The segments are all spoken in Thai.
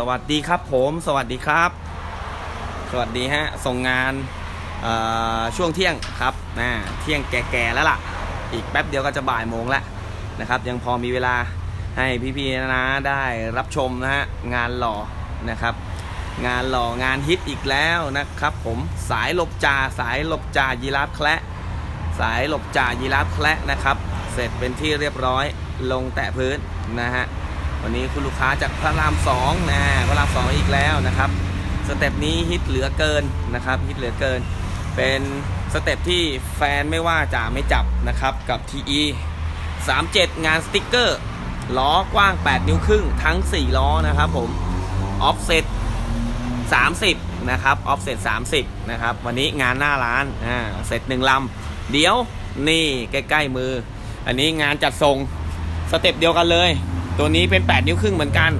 สวัสดีครับผม สวัสดีครับ สวัสดีฮะ ส่งงานช่วงเที่ยงครับนะเที่ยงแก่ๆแล้วล่ะ อีกแป๊บเดียวก็จะบ่ายโมงแล้วนะครับ ยังพอมีเวลาให้พี่ๆนะได้รับชมนะฮะ งานหล่อนะครับ งานหล่องานฮิตอีกแล้วนะครับ ผมสายหลบจ่าสายหลบจ่ายีราฟแคละสายหลบจ่ายีราฟแคละนะครับ เสร็จเป็นที่เรียบร้อยลงแตะพื้นนะฮะ วันนี้คุณลูกค้าจากพระรามสองนะพระรามสองอีกแล้วนะครับสเต็ปนี้ฮิตเหลือเกินนะครับฮิตเหลือเกิน เป็นสเต็ปที่แฟนไม่ว่าจะไม่จับนะครับกับ TE 37 งานสติกเกอร์ ล้อกว้าง 8 นิ้วครึ่งทั้ง 4 ล้อนะครับผมออฟเซ็ต30 นะครับออฟเซ็ต30 นะครับ วันนี้งานหน้าร้านอ่าเสร็จหนึ่งลำ เดี๋ยวนี่ใกล้ ๆ มือ อันนี้งานจัดส่งสเต็ปเดียวกันเลย ตัวนี้เป็น 8 นิ้วครึ่งเหมือนกัน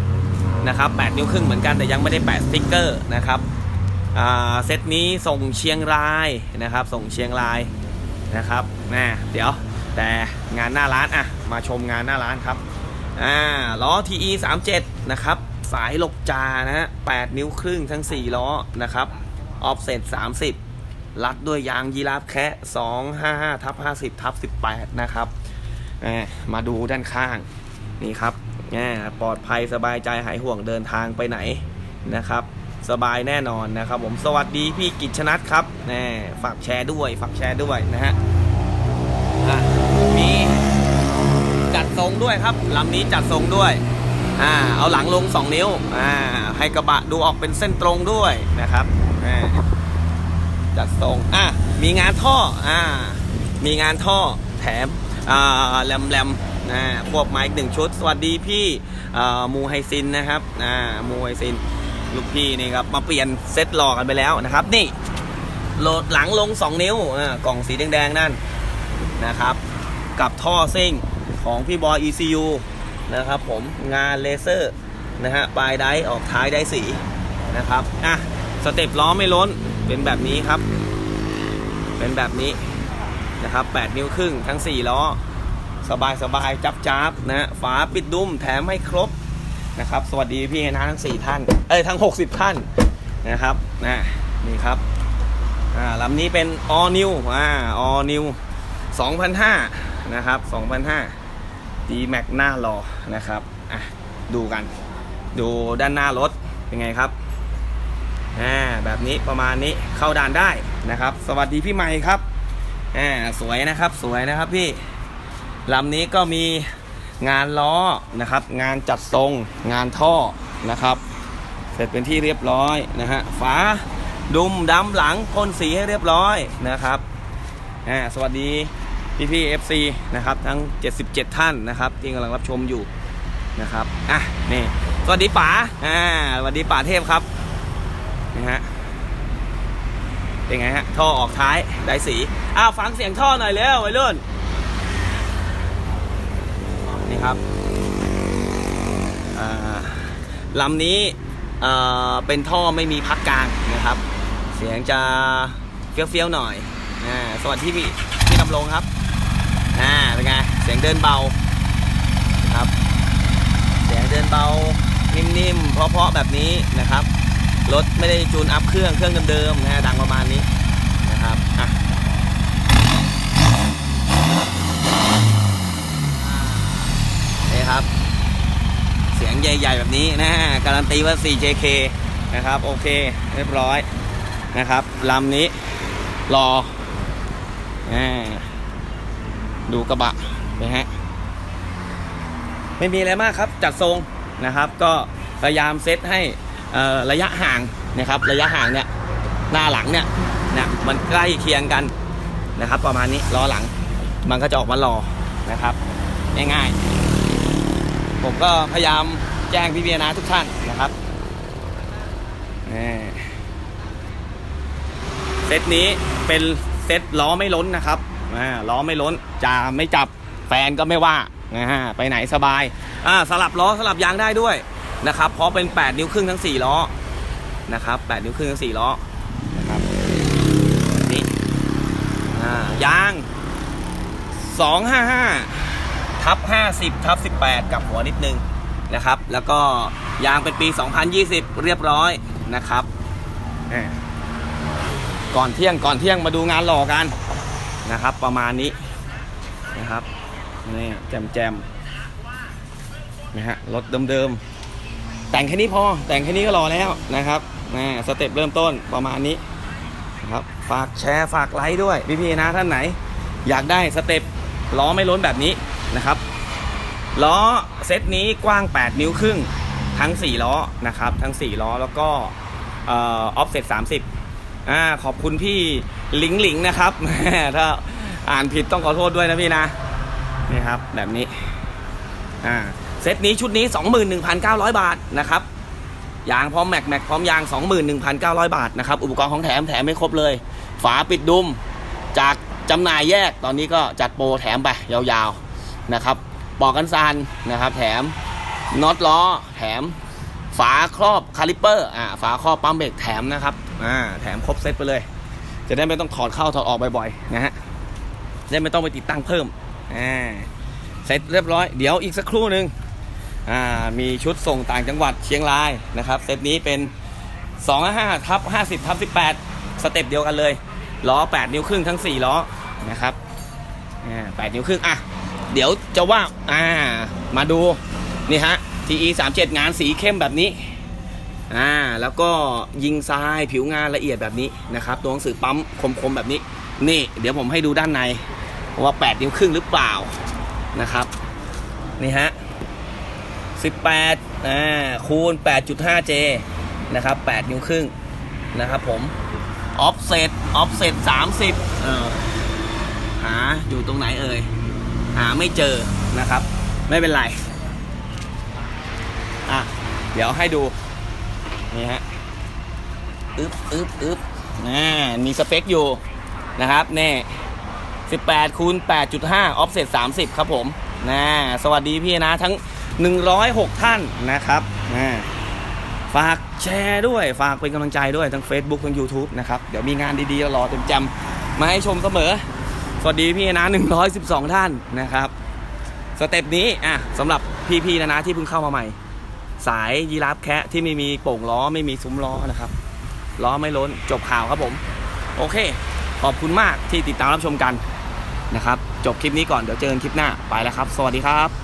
นะครับ8นิ้วครึ่งเหมือนกันแต่ยังไม่ได้แปะสติ๊กเกอร์นะครับอ่าเซตนี้ส่งเชียงรายนะครับ ส่งเชียงรายนะครับนะเดี๋ยวแต่งานหน้าร้านอะมาชมงานหน้าร้านครับอ่าล้อ TE 37นะครับ สายหลบจานะฮะ8นิ้วครึ่งทั้ง 4 ล้อนะครับออฟเซ็ต30 รัดด้วยยางยีราฟแคะ255ทับ50ทับ18 นะครับอ่มาดูด้านข้างนี่ครับ น่ปลอดภัยสบายใจหายห่วงเดินทางไปไหนนะครับ สบายแน่นอนนะครับผมสวัสดีพี่กิจชนัทครับแน่ฝากแชร์ด้วยฝากแชร์ด้วยนะฮะมีจัดทรงด้วยครับลำนี้จัดทรงด้วยอ่าเอาหลังลง 2 นิ้วอ่าให้กระบะดูออกเป็นเส้นตรงด้วยนะครับอ่าจัดทรงอะมีงานท่ออ่ามีงานท่อแถมอ่าแรมแรม นะควบไม้หนึ่งชุด สวัสดีพี่มูไฮซินนะครับอ่ามูไฮซินลูกพี่นี่ครับมาเปลี่ยนเซตหลอกันไปแล้วนะครับ นี่โหลดหลังลง 2 นิ้วกล่องสีแดงๆนั่นนะครับ กับท่อซิ่งของพี่บอย ECU นะครับผมงานเลเซอร์นะฮะปลายไดออกท้ายไดสีนะครับอะสเต็ปล้อไม่ล้นเป็นแบบนี้ครับ เป็นแบบนี้นะครับ 8 นิ้วครึ่งทั้ง 4 ล้อ สบายสบายจับจับนะฝาปิดดุมแถมให้ครบนะครับ สวัสดีพี่นะทั้ง 4 ท่าน เอ้ยทั้ง 60 ท่านนะครับนะนี่ครับอ่าลำนี้เป็น all new อ่า all new 2,500นะครับ2,500 D Max หน้ารอนะครับอะดูกัน ดูด้านหน้ารถเป็นไงครับอ่าแบบนี้ประมาณนี้เข้าด่านได้นะครับ สวัสดีพี่ใหม่ครับอ่าสวยนะครับสวยนะครับพี่ ลำนี้ก็มีงานล้อนะครับ งานจัดทรงงานท่อนะครับ เสร็จเป็นที่เรียบร้อยนะฮะฝาดุมดำหลังพ่นสีให้เรียบร้อยนะครับอ่าสวัสดีพี่พี่เอฟซีนะครับทั้ง 77 ท่านนะครับที่กำลังรับชมอยู่นะครับอะนี่สวัสดีป๋าอ่าสวัสดีป๋าเทพครับนะฮะเป็นไงฮะท่อออกท้ายได้สีอ้าวฟังเสียงท่อหน่อยเร็ววัยรุ่น นี่ครับลำนี้เป็นท่อไม่มีพักกลางนะครับ เสียงจะเฟี้ยวๆหน่อยอสวัสดีพี่พี่ดำรงครับอ่าเป็นไงเสียงเดินเบาครับ เสียงเดินเบานิ่มๆเพราะๆแบบนี้นะครับรถไม่ได้จูนอัพเครื่องเครื่องเดิมๆนะฮะดังประมาณนี้นะครับอะ ครับ เสียงใหญ่ ๆ แบบนี้นะการันตีว่า 4JK นะครับโอเคเรียบร้อยนะครับลำนี้รออ่าดูกระบะนะฮะไม่มีอะไรมากครับ จัดทรงนะครับ ก็พยายามเซตให้ระยะห่างนะครับ ระยะห่างเนี่ยหน้าหลังเนี่ยนะมันใกล้เคียงกันนะครับ ประมาณนี้ล้อหลัง มันก็จะออกมารอนะครับ ง่ายๆ ผมก็พยายามแจ้งพี่เบียนะทุกท่านนะครับนี่เซตนี้เป็นเซตล้อไม่ล้นนะครับล้อไม่ล้นจะไม่จับแฟนก็ไม่ว่านะฮะไปไหนสบายอ่าสลับล้อสลับยางได้ด้วยนะครับเพราะเป็น 8 นิ้วครึ่งทั้ง 4 ล้อนะครับ8นิ้วครึ่งทั้ง 4 ล้อนะครับนี่อ่ายาง 255 ทับ50ทับ18 กับหัวนิดนึงนะครับ แล้วก็ยางเป็นปี 2020 เรียบร้อยนะครับแหม่ก่อนเที่ยงก่อนเที่ยงมาดูงานหล่อกันนะครับ ประมาณนี้นะครับนี่แจมแจมๆนะฮะรถเดิมๆ แต่งแค่นี้พอแต่งแค่นี้ก็รอแล้วนะครับนะสเต็ปเริ่มต้นประมาณนี้นะครับฝากแชร์ฝากไลค์ด้วยพี่ๆนะท่านไหน อยากได้สเต็ปล้อไม่ล้นแบบนี้ นะครับล้อเซตนี้กว้าง 8 นิ้วครึ่งทั้ง 4 ล้อนะครับ ทั้ง 4 ล้อแล้วก็ออฟเซ็ต30อ่าขอบคุณพี่หลิงหลิงนะครับ ถ้าอ่านผิดต้องขอโทษด้วยนะพี่นะนี่ครับแบบนี้อ่าเซตนี้ชุดนี้ 21,900 บาทนะครับยางพร้อมแม็กแม็กพร้อมยาง 21,900 บาทนะครับอุปกรณ์ของแถมแถมไม่ครบเลย ฝาปิดดุมจากจำหน่ายแยกตอนนี้ก็จัดโปรแถมไปยาวๆ นะครับปอกกันซานนะครับ แถมน็อตล้อ แถมฝาครอบคาลิปเปอร์อ่าฝาครอบปั๊มเบรกแถมนะครับอ่าแถมครบเซตไปเลย จะได้ไม่ต้องถอดเข้าถอดออกบ่อยๆนะฮะจะได้ไม่ต้องไปติดตั้งเพิ่มอ่าเสร็จเรียบร้อยเดี๋ยวอีกสักครู่หนึ่งอ่ามีชุดส่งต่างจังหวัดเชียงรายนะครับเซตนี้เป็น2 5ทับ50ทับ18 สเต็ปเดียวกันเลยล้อ 8 นิ้วครึ่งทั้ง 4 ล้อนะครับอ่า8นิ้วครึ่งอะ เดี๋ยวจะว่าอ่ามาดูนี่ฮะ TE 37งานสีเข้มแบบนี้อ่าแล้วก็ยิงทรายผิวงานละเอียดแบบนี้นะครับ ตัวหนังสือปั๊มคมๆแบบนี้ นี่ เดี๋ยวผมให้ดูด้านในว่า 8 นิ้วครึ่งหรือเปล่านะครับ นี่ฮะ 18อ่าคูณ 8.5J นะครับ 8 นิ้วครึ่งนะครับผมออฟเซตออฟเซต30เออหาอยู่ตรงไหนเอ่ย หาไม่เจอนะครับ ไม่เป็นไร อะ เดี๋ยวให้ดู นี่ฮะอึ๊บอึ๊บอึ๊บน่มีสเปคอยู่นะครับแน่18คูณ8.5ออฟเซต30 ครับผมนะสวัสดีพี่นะทั้ง 106 ท่านนะครับนะฝากแชร์ด้วย ฝากเป็นกำลังใจด้วยทั้ง Facebook ทั้ง YouTube นะครับ เดี๋ยวมีงานดีๆรอเต็มจำมาให้ชมเสมอ สวัสดีพี่นะ 112 ท่านนะครับสเต็ปนี้อะสำหรับพี่ๆนะนะที่เพิ่งเข้ามาใหม่ สายยีราฟแคะที่ไม่มีโป่งล้อไม่มีซุ้มล้อนะครับล้อไม่ล้นจบข่าวครับผม โอเค ขอบคุณมากที่ติดตามรับชมกันนะครับ จบคลิปนี้ก่อนเดี๋ยวเจอกันคลิปหน้าไปแล้วครับ สวัสดีครับ